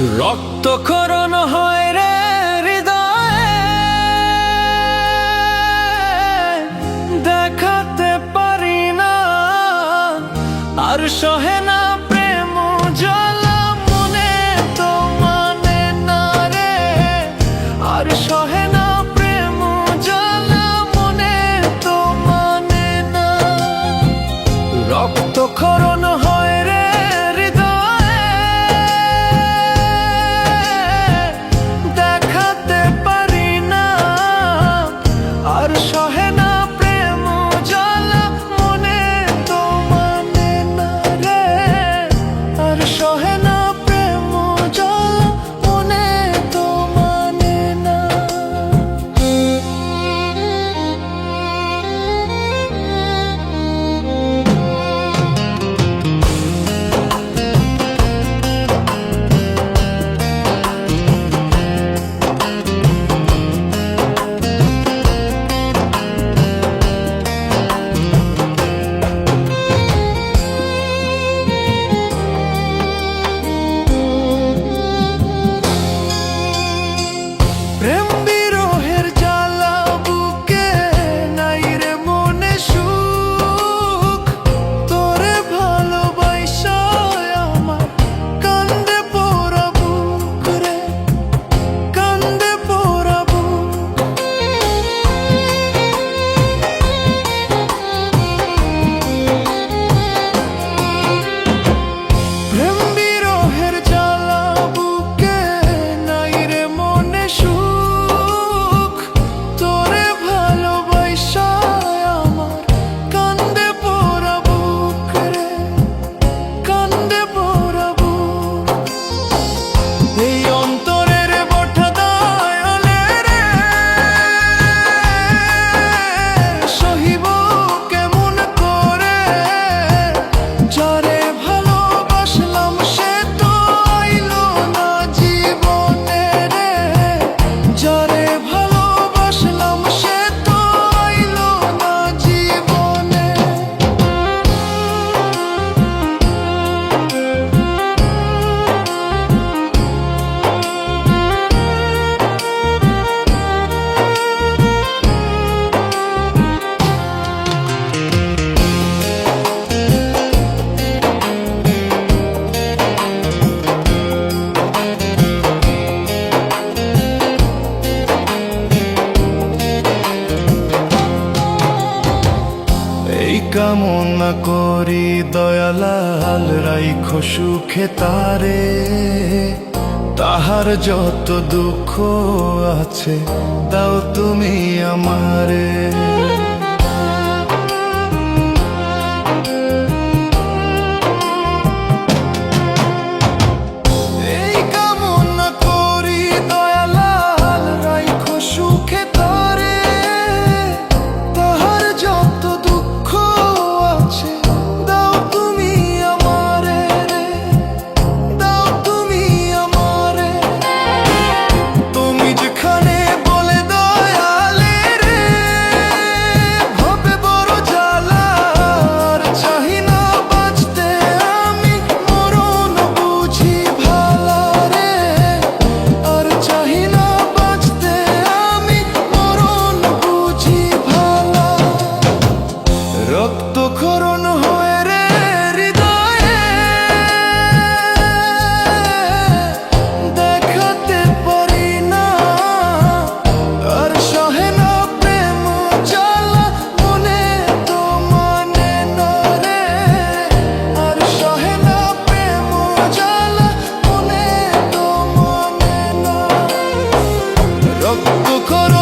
রক্তক্ষরণ হয় রে হৃদয়। দেখাতে পারি না, আর সহে না প্রেম জল মনে তো মানে না রে। আর সহে না প্রেম জল মনে তো মানে না। রক্তক্ষরণ হয় কামনা করি দয়ালাল রাই খসুখে তারে। তাহার যত দুঃখ আছে দাও তুমি আমারে। bu konu